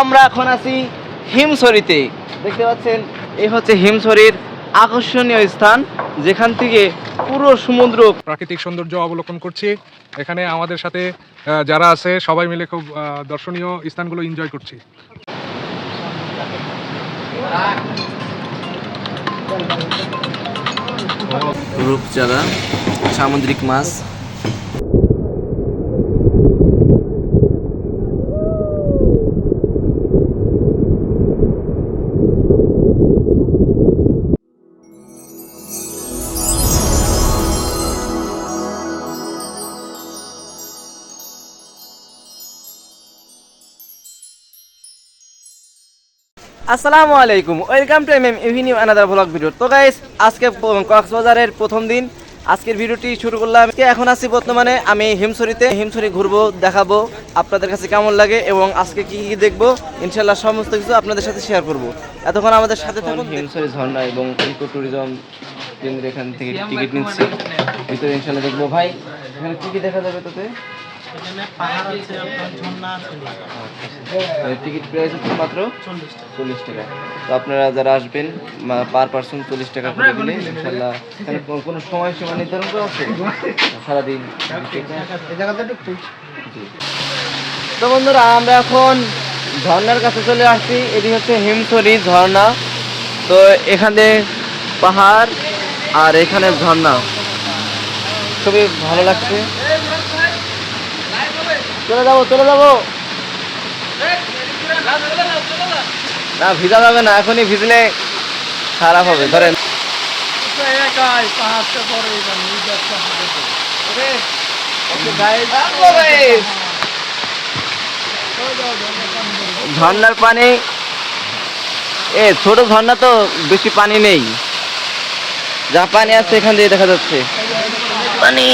আমরা এখন আছি হিমসরিতে দেখতে পাচ্ছেন, এই হচ্ছে হিমসরির আকর্ষণীয় স্থান, যেখান থেকে পুরো সমুদ্র প্রাকৃতিক সৌন্দর্য অবলোকন করছি। এখানে আমাদের সাথে যারা আছে, সবাই মিলে খুব দর্শনীয় স্থানগুলো এনজয় করছি। রূপচাঁদা, সামুদ্রিক মাছ। আসসালামু আলাইকুম welcome to M M avenue another blog video তো গাইস আজকে কক্সবাজারের প্রথম দিন। আজকের ভিডিওটি শুরু করলাম। আজকে এখন আছি বর্তমানে আমি হিমছড়িতে। হিমছড়ি ঘুরবো দেখাবো আপনাদের কাছে কেমন লাগে এবং আজকে কি কি দেখব ইনশাল্লাহ সমস্ত কিছু আপনাদের সাথে শেয়ার করব। এতক্ষণ আমাদের সাথে থাকুন। হিমছড়ি ঝর্ণা এবং ইকো ট্যুরিজম কেন্দ্র এখান থেকে টিকিট নিচ্ছি। ভিতরে ইনশাল্লাহ দেখব। ভাই এখানে কি কি দেখা যাবে তোতে এখানে পাহাড় আছে আপনার ঝর্ণা আছে। টিকিট প্রাইস হচ্ছে মাত্র চল্লিশ টাকা। তো আপনারা যারা আসবেন পার পার্সন চল্লিশ টাকা করে দিলে ইনশাল্লাহ এখানে কোনো- সময় সীমা নির্ধারণ করা আছে? সারাদিন। তো বন্ধুরা আমরা এখন ঝর্ণার কাছে চলে আসছি। এটি হচ্ছে হিমছড়ি ঝর্ণা। তো এখানে পাহাড় আর এখানে ঝর্ণা। খুবই ভালো লাগছে। চলে যাব চলে যাব। না, ভিজা যাবে না, এখনই ভিজলে খারাপ হবে, ধরেন। ঝর্ণার পানি, এ, ছোট ঝর্ণা তো বেশি পানি নেই। যা পানি আছে এখান দিয়ে দেখা যাচ্ছে। পানি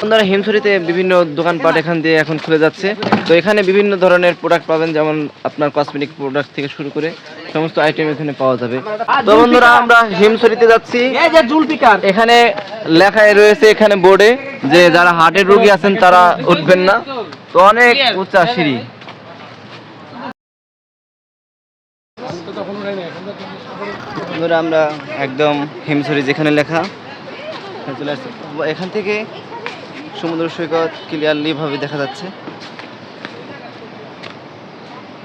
বন্ধুরা, হিমছড়িতে বিভিন্ন দোকানপাট এখান দিয়ে এখন খুলে যাচ্ছে। তো এখানে বিভিন্ন ধরনের প্রোডাক্ট পাবেন, যেমন আপনার কসমেটিক প্রোডাক্ট থেকে শুরু করে সমস্ত আইটেম এখানে পাওয়া যাবে। তো বন্ধুরা, আমরা হিমছড়িতে যাচ্ছি। এখানে লেখায় রয়েছে এখানে বোর্ডে যে যারা হার্টের রোগী আছেন, তারা উঠবেন না। তো অনেক উঁচা সিঁড়ি বন্ধুরা, আমরা একদম হিমছড়ি যেখানে লেখা চলে আসছি। এখান থেকে সমুদ্র সৈকত ক্লিয়ারলি ভাবে দেখা যাচ্ছে।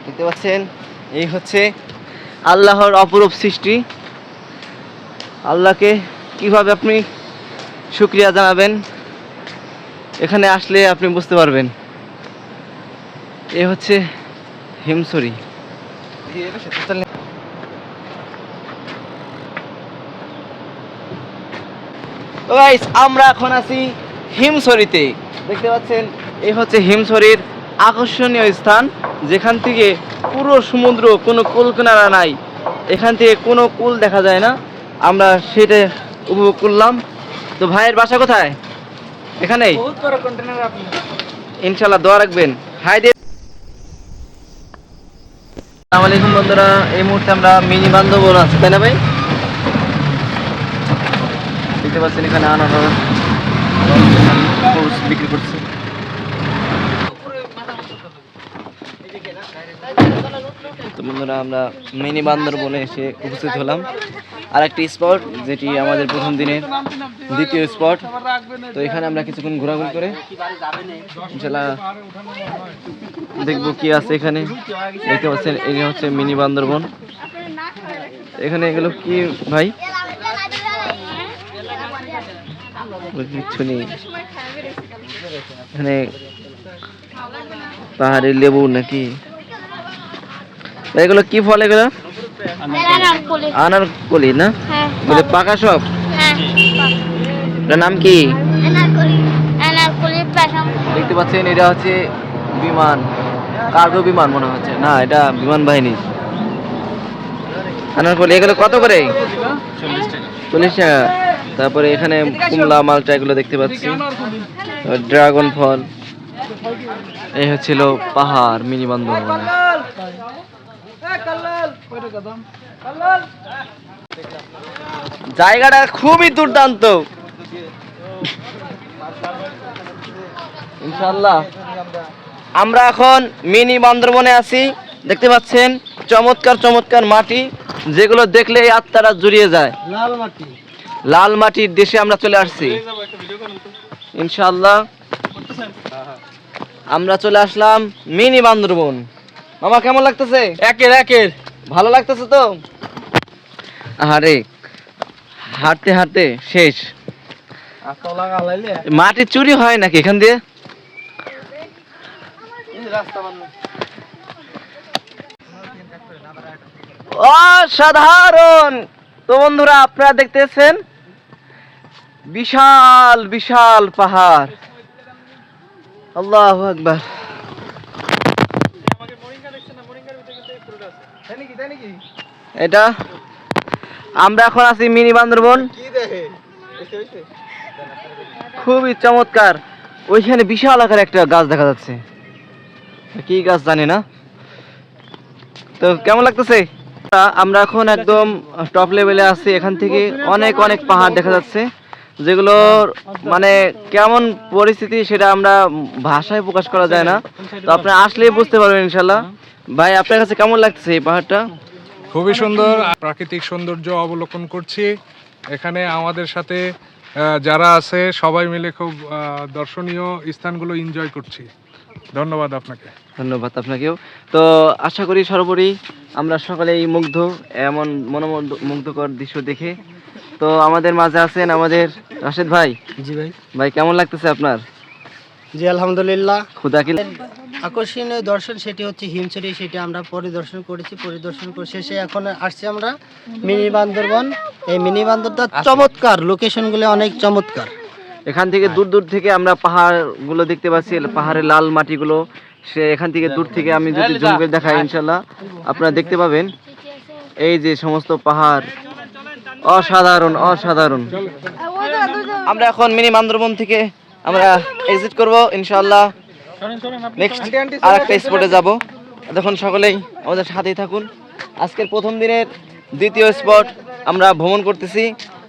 দেখতে পাচ্ছেন? এই হচ্ছে আল্লাহর অপরূপ সৃষ্টি। আল্লাহকে কীভাবে আপনি শুক্রিয়া জানাবেন, এখানে আসলে আপনি বুঝতে পারবেন। এ হচ্ছে হিমছড়ি। তো গাইস আমরা এখন আছি হিমসরিতে দেখতে পাচ্ছেন, এই হচ্ছে হিমছড়ির আকর্ষণীয় স্থান। যেখান থেকে পুরো সমুদ্র, কোনো কুল কিনারা নাই। এখান থেকে কোনো কুল দেখা যায় না। আমরা সেটা উপভোগ করলাম। তো ভাইয়ের বাসা কোথায়? এখানেই? ইনশাল্লাহ দোয়া রাখবেন। হাই দে আসসালামু আলাইকুম বন্ধুরা, এই মুহূর্তে আমরা মিনি বান্ধবন আছি, তাই না ভাই? দেখতে পাচ্ছেন, এখানে ফ্রুটস বিক্রি করছে। বন্ধুরা, আমরা মিনি বান্দরবনে এসে উপস্থিত হলাম। আর একটি স্পট, যেটি আমাদের প্রথম দিনের দ্বিতীয় স্পট। তো এখানে আমরা কিছুক্ষণ ঘোরাঘুরি করে ইনশাল্লাহ দেখব কি আছে এখানে। দেখতে পাচ্ছেন এই হচ্ছে মিনি বান্দরবন। এখানে এগুলো কি ভাই? কিচ্ছু নেই এখানে পাহাড়ের লেবু নাকি? এগুলো কি ফল এগুলো? আনারকলি। আনার কলি না? হ্যাঁ বলে পাকা। সব? হ্যাঁ এটার নাম কি? দেখতে পাচ্ছেন এটা হচ্ছে বিমান কার্গো বিমান মনে হচ্ছে। না এটা বিমান বাহিনী। আনারকলি এগুলো কত করে? চল্লিশ টাকা। তারপরে এখানে কুমলা মালটা এগুলো দেখতে পাচ্ছি। ড্রাগন ফল। এই হচ্ছিল পাহাড়, মিনি বান্দরবনে জায়গাটা খুবই দুর্দান্ত। ইনশাআল্লাহ। আমরা এখন মিনি বান্দরবনে আছি। দেখতে পাচ্ছেন, চমৎকার চমৎকার মাটি, যেগুলো দেখলে আত্মারা জুড়িয়ে যায়। লাল মাটি। লাল মাটির দেশে আমরা চলে আসছি। ইনশাআল্লাহ। আমরা চলে আসলাম মিনি বান্দরবন। মামা কেমন লাগতেছে? একের একের। ভালো লাগতেছে তো? আরে হাঁটতে হাঁটতে শেষ। মাটি চুরি হয় নাকি এখান দিয়ে? অসাধারণ! তো বন্ধুরা আপনারা দেখতেছেন বিশাল বিশাল পাহাড়। আল্লাহ আকবার। এটা আমরা এখন আছি মিনি বান্দরবন। খুবই চমৎকার। ওইখানে বিশাল আকার একটা গাছ দেখা যাচ্ছে। কি গাছ জানি না। তো কেমন লাগতেছে? আমরা এখন একদম টপ লেভেলে আছি। এখান থেকে অনেক অনেক পাহাড় দেখা যাচ্ছে। যেগুলোর মানে কেমন পরিস্থিতি সেটা আমরা ভাষায় প্রকাশ করা যায় না। তো আপনি আসলেই বুঝতে পারবেন ইনশাল্লাহ ভাই আপনার কাছে কেমন লাগতেছে এই পাহাড়টা? খুবই সুন্দর। প্রাকৃতিক সৌন্দর্য অবলোকন করছি। এখানে আমাদের সাথে যারা আছে সবাই মিলে খুব দর্শনীয় স্থানগুলো এনজয় করছি। ধন্যবাদ আপনাকে। ধন্যবাদ আপনাকেও। তো আশা করি সর্বোপরি আমরা সকলেই মুগ্ধ এমন মনোমুগ্ধ মুগ্ধকর দৃশ্য দেখে তো আমাদের মাঝে আছেন আমাদের রাশেদ ভাই। জি ভাই। ভাই কেমন লাগতেছে আপনার? জি আলহামদুলিল্লাহ। খুদা কি আকর্ষণীয় দর্শন সেটি হচ্ছে হিমছড়ি সেটি আমরা পরিদর্শন করেছি পরিদর্শন করে শেষে এখন আসছি আমরা মিনি বান্দরবন। এই মিনি বান্দরটা চমৎকার লোকেশনগুলো অনেক চমৎকার। এখান থেকে দূর দূর থেকে আমরা পাহাড়গুলো দেখতে পাচ্ছি পাহাড়ের লাল মাটিগুলো। সে এখান থেকে দূর থেকে আমি যদি করে দেখাই ইনশাল্লাহ আপনারা দেখতে পাবেন। এই যে সমস্ত পাহাড় অসাধারণ অসাধারণ। আমরা এখন মিনি বান্দরবন থেকে আমরা এক্সিট করব ইনশাআল্লাহ। নেক্সট আর একটা স্পটে যাব। দেখুন সকলেই আমাদের সাথেই থাকুন। আজকের প্রথম দিনের দ্বিতীয় স্পট আমরা ভ্রমণ করতেছি।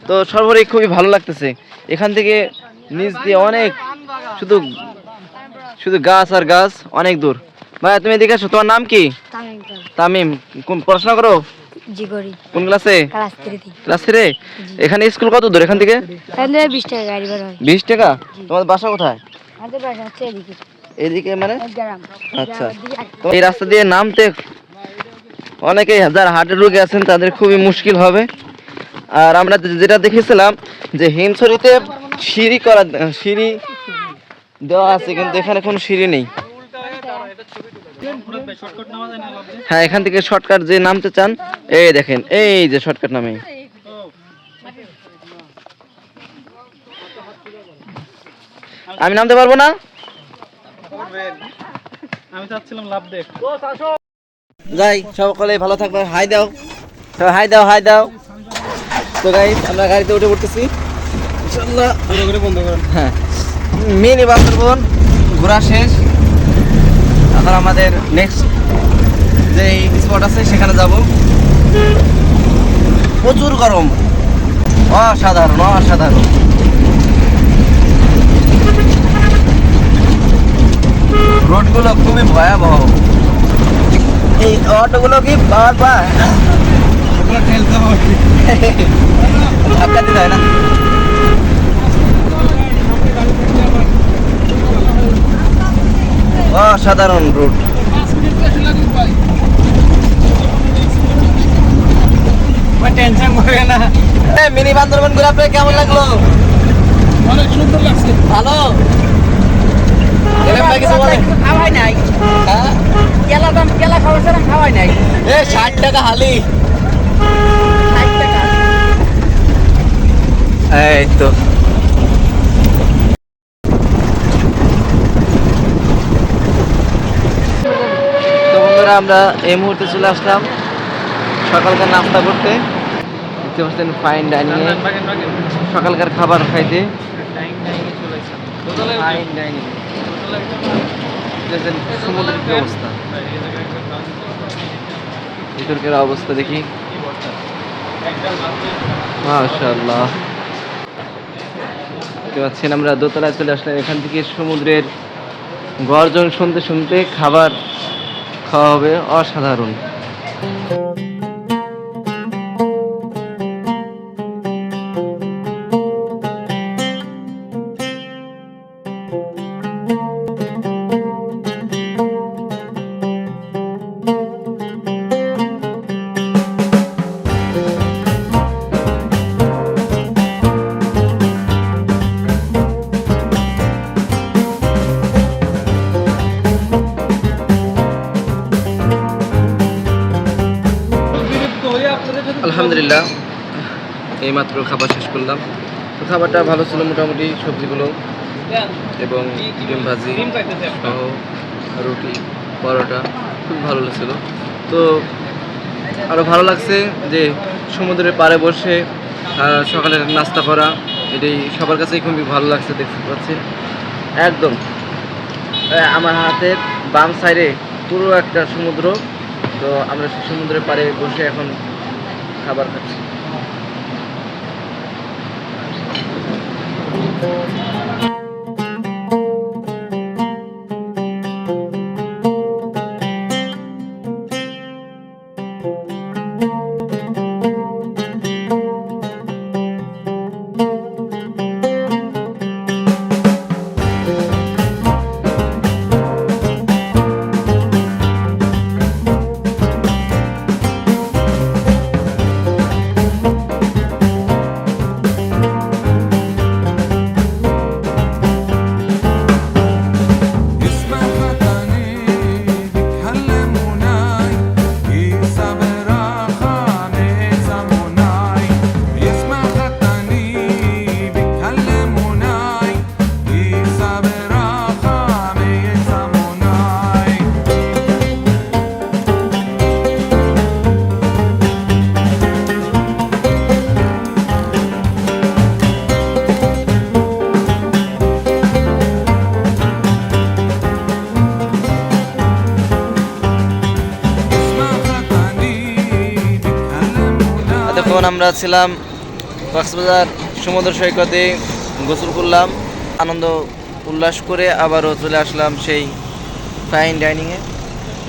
তো সর্বোপরি খুবই ভালো লাগতেছে। এখান থেকে নিচ দিয়ে অনেক শুধু শুধু গাছ আর গাছ অনেক দূর। ভাই তুমি এদিকে আসো। তোমার নাম কি? তামিম কোন পড়াশোনা করো? জি করি কোন ক্লাসে? ক্লাস থ্রিতে ক্লাস থ্রি? এখানে স্কুল কত দূর? এখান থেকে? এখান থেকে বিশ টাকা গাড়ি ভাড়া হয়। বিশ টাকা? তোমার বাসা কোথায়? আমাদের বাসা হচ্ছে এদিকে। এদিকে মানে? আচ্ছা। তো এই রাস্তা দিয়ে নামতে অনেকেই যারা হার্টের রোগী আছেন তাদের খুবই মুশকিল হবে। আর আমরা যেটা দেখেছিলাম যে হিমছড়িতে সিঁড়ি করা সিঁড়ি দেওয়া আছে কিন্তু এখানে কোনো সিঁড়ি নেই। হ্যাঁ এখান থেকে শর্টকাট যে নামতে চান, এই দেখেন, এই যে শর্টকাট নামে। আমি নামতে পারব না? যাই, সকলে ভালো থাকবে। হাই দাও। হাই দাও হাই দাও। তো গাইস আমরা গাড়িতে উঠে পড়তেছি। ইনশাআল্লাহ। বন্ধ হ্যাঁ বান্দরবন, ঘোরা শেষ। এখন আমাদের নেক্সট যে স্পট আছে সেখানে যাব। প্রচুর গরম। অসাধারণ অসাধারণ। রোডগুলো খুবই ভয়াবহ। এই অটোগুলো কি পাওয়ার পায় ধাক্কা দিতে হয় না? অসাধারণ রুট টেনশন করে না। মিনি বান্দরবন ঘুরে আপনার কেমন লাগল? অনেক সুন্দর লাগছে। ভালো? খাওয়াই নাই। হ্যাঁ? কেলা দাম কেলা খাওয়া ছাড়া খাওয়াই নাই। এ ষাট টাকা হালি। এই তো। বন্ধুরা আমরা এই মুহূর্তে চলে আসলাম সকালকার নাস্তা করতে। দেখতে পাচ্ছেন ফাইন ডাইনিং সকালকার খাবার খাইতে। সমুদ্রের অবস্থা। অবস্থা দেখি। পাচ্ছেন আমরা দোতলায় চলে আসলাম। এখান থেকে সমুদ্রের গর্জন শুনতে শুনতে খাবার খাওয়া হবে অসাধারণ। খাবারটা ভালো ছিল মোটামুটি, সবজিগুলো এবং ডিম ভাজি সহ রুটি, পরোটা, খুব ভালো লাগছিল। তো আরও ভালো লাগছে যে সমুদ্রের পাড়ে বসে সকালে নাস্তা করা, এটাই সবার কাছেই খুবই ভালো লাগছে দেখতে পাচ্ছেন একদম। আমার হাতের বাম সাইডে পুরো একটা সমুদ্র, তো আমরা সমুদ্রের পাড়ে বসে এখন খাবার খাচ্ছি। Thank you. এতক্ষণ আমরা ছিলাম কক্সবাজার সমুদ্র সৈকতে গোসল করলাম। আনন্দ উল্লাস করে আবারও চলে আসলাম সেই ফাইন ডাইনিংয়ে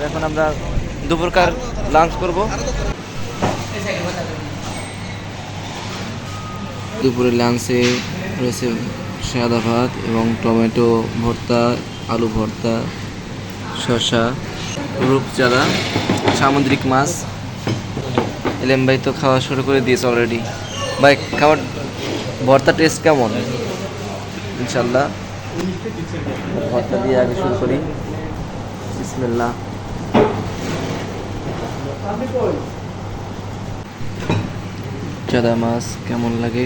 এখন আমরা দুপুরকার লাঞ্চ করব। দুপুরে লাঞ্চে রয়েছে সাদা ভাত এবং টমেটো ভর্তা, আলু ভর্তা, শসা, রূপচাঁদা, সামুদ্রিক মাছ। এলেম ভাই তো খাওয়া শুরু করে দিয়েছে অলরেডি ভাই খাবার ভর্তা টেস্ট কেমন? ইনশাল্লাহ ভর্তা দিয়ে আগে শুরু করি। বিসমিল্লাহ। চাদা মাছ কেমন লাগে?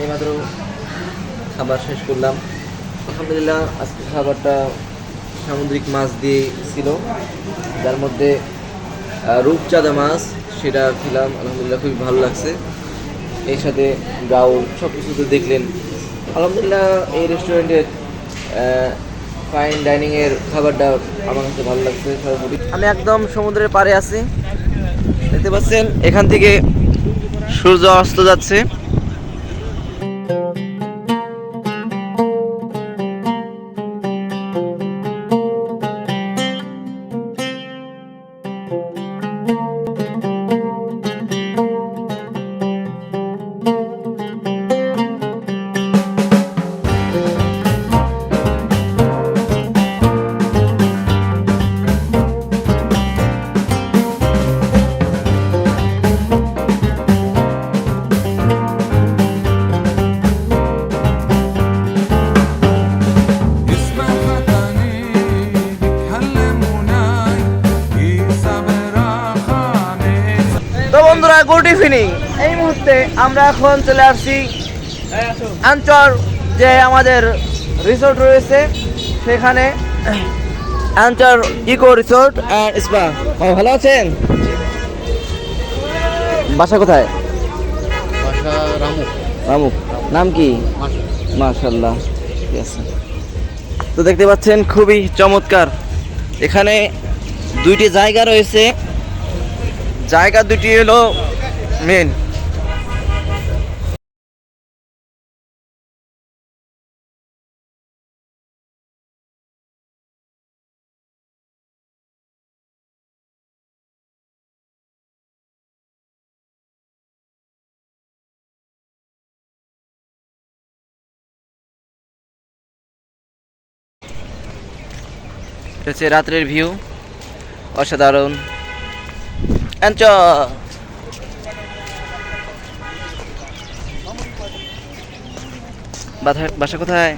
এইমাত্র খাবার শেষ করলাম। আলহামদুলিল্লাহ আজকে খাবারটা সামুদ্রিক মাছ দিয়ে ছিল। যার মধ্যে রূপচাঁদা মাছ সেটা খেলাম। আলহামদুলিল্লাহ খুবই ভালো লাগছে। এর সাথে ব্রাউন সব কিছু তো দেখলেন। আলহামদুলিল্লাহ এই রেস্টুরেন্টের ফাইন ডাইনিংয়ের খাবারটা আমার কাছে ভালো লাগছে। সর্বোপরি। আমি একদম সমুদ্রের পাড়ে আছি। দেখতে পাচ্ছেন এখান থেকে সূর্য অস্ত যাচ্ছে। আমরা এখন চলে আসছি আঞ্চল যে আমাদের রিসোর্ট রয়েছে সেখানে অ্যান্টার ইকো রিসোর্ট অ্যান্ড স্পা ভালো আছেন? বাসা কোথায়? বাসা রামু। রামুক নাম কি? মাশাল্লাহ ঠিক আছে। তো দেখতে পাচ্ছেন খুবই চমৎকার। এখানে দুইটি জায়গা রয়েছে। জায়গা দুটি হলো মেন হচ্ছে রাত্রের ভিউ। অসাধারণ। অ্যাঞ্চ বাসা- কোথায়?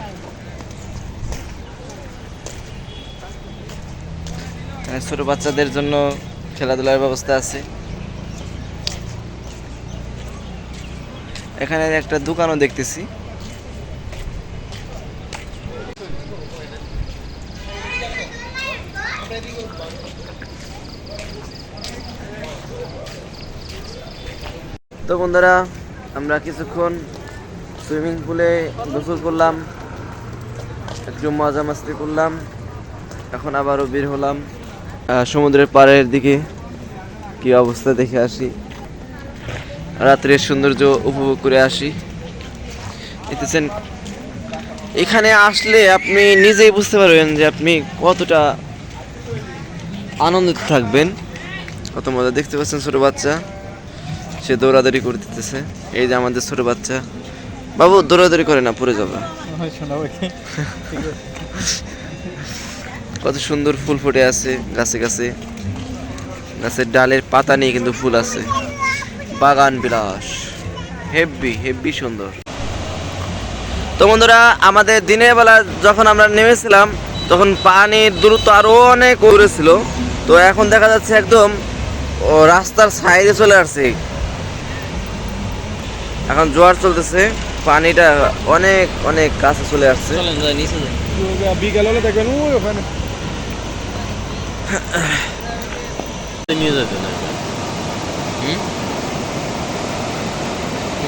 ছোট বাচ্চাদের জন্য খেলাধুলার ব্যবস্থা আছে। এখানে একটা দোকানও দেখতেছি। তো বন্ধুরা, আমরা কিছুক্ষণ সুইমিং পুলে গোসল করলাম, একটু মজা মাস্তি করলাম, এখন আবারও বের হলাম। সমুদ্রের পাড়ের দিকে কি অবস্থা দেখে আসি। রাত্রের সৌন্দর্য উপভোগ করে আসি। এখানে আসলে আপনি নিজেই বুঝতে পারবেন যে আপনি কতটা আনন্দিত থাকবেন। কত মজা, দেখতে পাচ্ছেন ছোট বাচ্চা। সে দৌড়াদৌড়ি করে দিতেছে। এই যে আমাদের ছোট বাচ্চা। বাবু, দৌড়াদৌড়ি করে না, পড়ে যাবে। কত সুন্দর ফুল ফুটে আছে গাছে গাছে। গাছের ডালের পাতা নিয়ে কিন্তু ফুল আছে। বাগান বিলাস। হেব্বি হেব্বি সুন্দর। তো বন্ধুরা, আমাদের দিনের বেলা যখন আমরা নেমেছিলাম, তখন পানির দূরত্ব আরও অনেক উপরে ছিল। তো এখন দেখা যাচ্ছে একদম রাস্তার সাইডে চলে আসছে। এখন জোয়ার চলতেছে পানিটা অনেক অনেক কাছে চলে আসছে। বিকাল হলে দেখবেন ওখানে। নিয়ে যেতে না।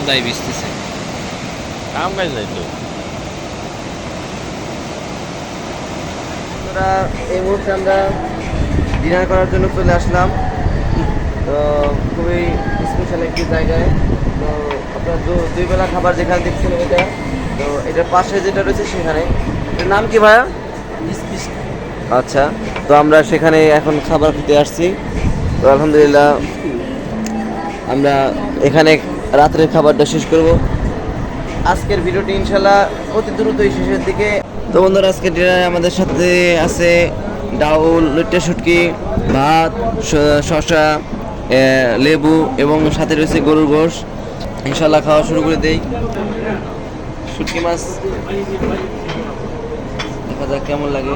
দায় বিসতেছে কাম কাজ নাই তো। এই মুহূর্তে আমরা ডিনার করার জন্য চলে আসলাম। তো খুবই স্পেশাল একটি জায়গায়। তো আপনার দুই বেলা খাবার যেখানে দেখছেন এটা তো এটার পাশে যেটা রয়েছে সেখানে। এটার নাম কি ভাইয়া? আচ্ছা তো আমরা সেখানে এখন খাবার খেতে আসছি। তো আলহামদুলিল্লাহ আমরা এখানে রাত্রের খাবারটা শেষ করব। আজকের ভিডিওটি ইনশাল্লাহ অতি দ্রুতই শেষের দিকে। তো বন্ধুরা আজকের ডিনারে আমাদের সাথে আছে ডাউল লইট্টা শুটকি ভাত শ- শসা লেবু এবং সাথে রয়েছে গরুর গোশ। ইনশাল্লাহ খাওয়া শুরু করে দেই। শুটকি মাছ দেখা যাক কেমন লাগে।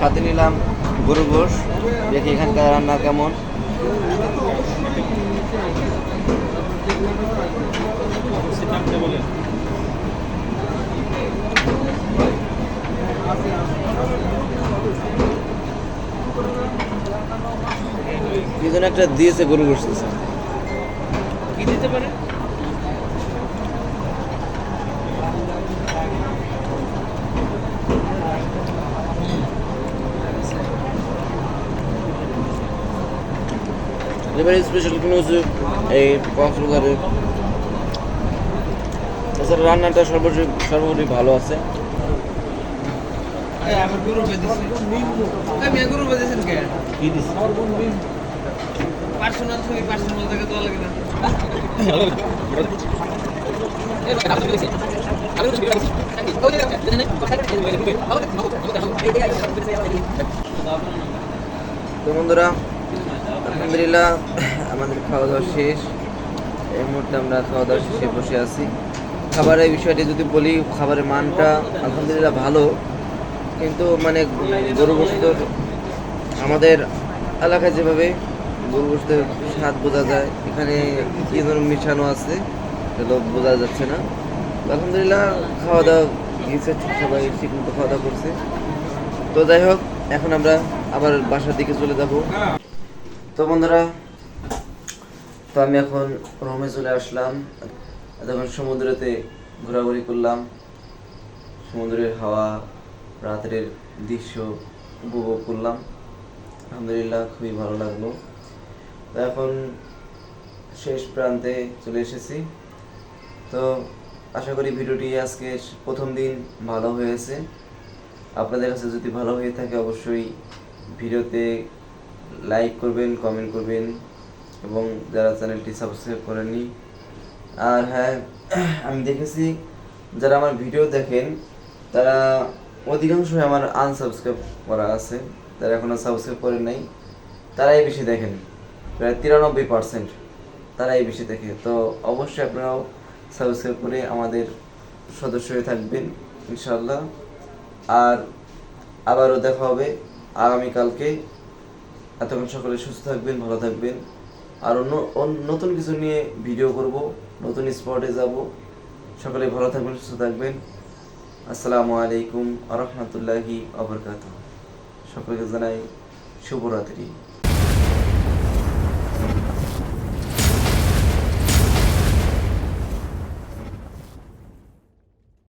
সাথে নিলাম। গরু গোশ দেখি এখানকার রান্না কেমন। একটা দিয়েছে গরু গোশ কি দিতে পারে? এবারে স্পেশাল কোনো কিছু এই কক্সবাজারে এছাড়া রান্নাটা সর্বোপরি সর্বোপরি ভালো আছে। তো বন্ধুরা আলহামদুলিল্লাহ, আমাদের খাওয়া দাওয়া শেষ। এই মুহূর্তে আমরা খাওয়া দাওয়া শেষে বসে আছি। খাবারের বিষয়টি যদি বলি, খাবারের মানটা আলহামদুলিল্লাহ ভালো। কিন্তু মানে গরু গোস্ত আমাদের এলাকায় যেভাবে গরু গোষ্ঠের স্বাদ বোঝা যায়, এখানে কি ধরনের মিশানো আছে এগুলো বোঝা যাচ্ছে না। আলহামদুলিল্লাহ, খাওয়া দাওয়া গিয়েছে সবাই ঠিক মতো খাওয়া দাওয়া করছে। তো যাই হোক, এখন আমরা আবার বাসার দিকে চলে যাব। তো বন্ধুরা, তো আমি এখন রোমে চলে আসলাম। তখন সমুদ্রতে ঘোরাঘুরি করলাম। সমুদ্রের হাওয়া রাতের দৃশ্য উপভোগ করলাম। আলহামদুলিল্লাহ, খুবই ভালো লাগল। তো এখন শেষ প্রান্তে চলে এসেছি। তো আশা করি ভিডিওটি আজকে প্রথম দিন ভালো হয়েছে। আপনাদের কাছে যদি ভালো হয়ে থাকে, অবশ্যই ভিডিওতে লাইক করবেন কমেন্ট করবেন এবং যারা চ্যানেলটি সাবস্ক্রাইব করেননি, আর হ্যাঁ আমি দেখেছি যারা আমার ভিডিও দেখেন, তারা অধিকাংশই আমার আনসাবস্ক্রাইব করা আছে। যারা এখনও সাবস্ক্রাইব করেন নাই, তারাই বেশি দেখেন। প্রায় তিরানব্বই পার্সেন্ট তারাই বেশি দেখে। তো অবশ্যই আপনারাও সাবস্ক্রাইব করে আমাদের সদস্য হয়ে থাকবেন ইনশাল্লাহ আর আবারও দেখা হবে আগামীকালকে। এতক্ষণ সকলে সুস্থ থাকবেন, ভালো থাকবেন। আর অন্য নতুন কিছু নিয়ে ভিডিও করব, নতুন স্পটে যাব। সকলে ভালো থাকবেন, সুস্থ থাকবেন। আসসালামু আলাইকুম আ রহমতুল্লাহি আবরকাত সকলকে জানাই শুভরাত্রি।